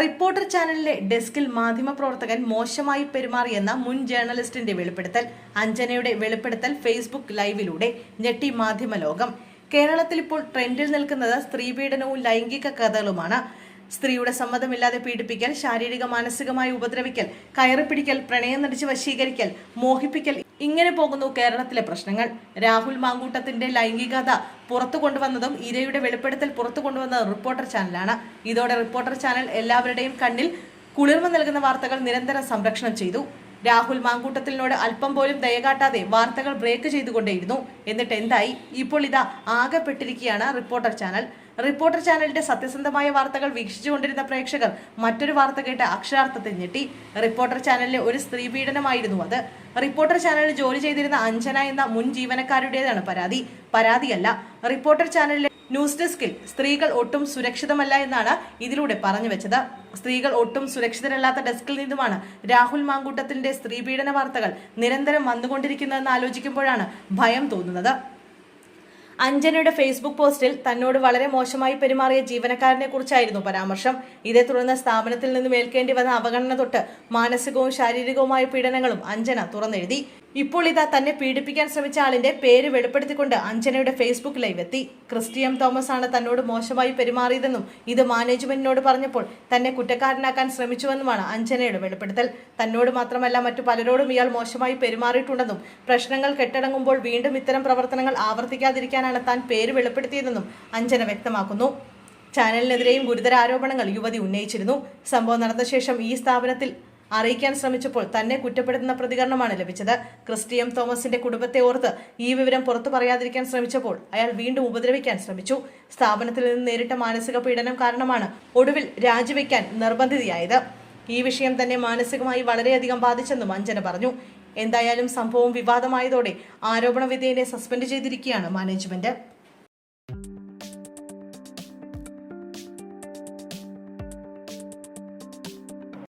Reporter ചാനലിലെ ഡെസ്കിൽ മാധ്യമപ്രവർത്തകൻ മോശമായി പെരുമാറിയെന്ന മുൻ ജേർണലിസ്റ്റിന്റെ വെളിപ്പെടുത്തൽ അഞ്ജനയുടെ വെളിപ്പെടുത്തൽ ഫേസ്ബുക്ക് ലൈവിലൂടെ ഞെട്ടി മാധ്യമ ലോകം. കേരളത്തിൽ ഇപ്പോൾ ട്രെൻഡിൽ നിൽക്കുന്നത് സ്ത്രീപീഡനവും ലൈംഗിക കഥകളുമാണ്. സ്ത്രീയുടെ സമ്മതമില്ലാതെ പീഡിപ്പിക്കൽ ശാരീരിക മാനസികമായി ഉപദ്രവിക്കൽ കയറിപ്പിടിക്കൽ പ്രണയം നടിച്ച് വശീകരിക്കൽ മോഹിപ്പിക്കൽ ഇങ്ങനെ പോകുന്നു കേരളത്തിലെ പ്രശ്നങ്ങൾ. രാഹുൽ മാങ്കൂട്ടത്തിന്റെ ലൈംഗികത പുറത്തു കൊണ്ടുവന്നതും ഇരയുടെ വെളിപ്പെടുത്തൽ പുറത്തു കൊണ്ടുവന്നത് റിപ്പോർട്ടർ ചാനലാണ്. ഇതോടെ റിപ്പോർട്ടർ ചാനൽ എല്ലാവരുടെയും കണ്ണിൽ കുളിർമ നൽകുന്ന വാർത്തകൾ നിരന്തരം സംരക്ഷണം ചെയ്തു. രാഹുൽ മാങ്കൂട്ടത്തിനോട് അല്പം പോലും ദയകാട്ടാതെ വാർത്തകൾ ബ്രേക്ക് ചെയ്തുകൊണ്ടേയിരുന്നു. എന്നിട്ട് എന്തായി? ഇപ്പോൾ ഇതാ ആകെപ്പെട്ടിരിക്കുകയാണ് റിപ്പോർട്ടർ ചാനൽ. റിപ്പോർട്ടർ ചാനലിന്റെ സത്യസന്ധമായ വാർത്തകൾ വീക്ഷിച്ചുകൊണ്ടിരുന്ന പ്രേക്ഷകർ മറ്റൊരു വാർത്ത കേട്ട് അക്ഷരാർത്ഥത്തിൽ ഞെട്ടി. റിപ്പോർട്ടർ ചാനലിലെ ഒരു സ്ത്രീ പീഡനമായിരുന്നു അത്. റിപ്പോർട്ടർ ചാനലിൽ ജോലി ചെയ്തിരുന്ന അഞ്ജന എന്ന മുൻ ജീവനക്കാരുടേതാണ് പരാതി. പരാതിയല്ല റിപ്പോർട്ടർ ചാനലിലെ ന്യൂസ് ഡെസ്കിൽ സ്ത്രീകൾ ഒട്ടും സുരക്ഷിതമല്ല എന്നാണ് ഇതിലൂടെ പറഞ്ഞു വെച്ചത്. സ്ത്രീകൾ ഒട്ടും സുരക്ഷിതരല്ലാത്ത ഡെസ്കിൽ നിന്നുമാണ് രാഹുൽ മാങ്കൂട്ടത്തിന്റെ സ്ത്രീപീഡന വാർത്തകൾ നിരന്തരം വന്നുകൊണ്ടിരിക്കുന്നതെന്ന് ആലോചിക്കുമ്പോഴാണ് ഭയം തോന്നുന്നത്. അഞ്ജനയുടെ ഫേസ്ബുക്ക് പോസ്റ്റിൽ തന്നോട് വളരെ മോശമായി പെരുമാറിയ ജീവനക്കാരനെ കുറിച്ചായിരുന്നു പരാമർശം. ഇതേ തുടർന്ന് സ്ഥാപനത്തിൽ നിന്നും ഏൽക്കേണ്ടി വന്ന അവഗണന തൊട്ട് മാനസികവും ശാരീരികവുമായ പീഡനങ്ങളും അഞ്ജന തുറന്നെഴുതി. ഇപ്പോൾ ഇതാ തന്നെ പീഡിപ്പിക്കാൻ ശ്രമിച്ച ആളിന്റെ പേര് വെളിപ്പെടുത്തിക്കൊണ്ട് അഞ്ജനയുടെ ഫേസ്ബുക്ക് ലൈവ് എത്തി. ക്രിസ്റ്റിയം തോമസ് ആണ് തന്നോട് മോശമായി പെരുമാറിയതെന്നും ഇത് മാനേജ്മെന്റിനോട് പറഞ്ഞപ്പോൾ തന്നെ കുറ്റക്കാരനാക്കാൻ ശ്രമിച്ചുവെന്നുമാണ് അഞ്ജനയുടെ വെളിപ്പെടുത്തൽ. തന്നോട് മാത്രമല്ല മറ്റു പലരോടും ഇയാൾ മോശമായി പെരുമാറിയിട്ടുണ്ടെന്നും പ്രശ്നങ്ങൾ കെട്ടടങ്ങുമ്പോൾ വീണ്ടും ഇത്തരം പ്രവർത്തനങ്ങൾ ആവർത്തിക്കാതിരിക്കാനാണ് താൻ പേര് വെളിപ്പെടുത്തിയതെന്നും അഞ്ജന വ്യക്തമാക്കുന്നു. ചാനലിനെതിരെയും ഗുരുതര ആരോപണങ്ങൾ യുവതി ഉന്നയിച്ചിരുന്നു. സംഭവം നടന്ന ശേഷം ഈ സ്ഥാപനത്തിൽ അറിയിക്കാൻ ശ്രമിച്ചപ്പോൾ തന്നെ കുറ്റപ്പെടുത്തുന്ന പ്രതികരണമാണ് ലഭിച്ചത്. ക്രിസ്റ്റിയം തോമസിന്റെ കുടുംബത്തെ ഓർത്ത് ഈ വിവരം പുറത്തു പറയാതിരിക്കാൻ ശ്രമിച്ചപ്പോൾ അയാൾ വീണ്ടും ഉപദ്രവിക്കാൻ ശ്രമിച്ചു. സ്ഥാപനത്തിൽ നിന്ന് നേരിട്ട മാനസിക പീഡനം കാരണമാണ് ഒടുവിൽ രാജിവെക്കാൻ നിർബന്ധിതയായത്. ഈ വിഷയം തന്നെ മാനസികമായി വളരെയധികം ബാധിച്ചെന്നും അഞ്ജന പറഞ്ഞു. എന്തായാലും സംഭവം വിവാദമായതോടെ ആരോപണ വിധേയനെ സസ്പെൻഡ് ചെയ്തിരിക്കുകയാണ് മാനേജ്മെന്റ്.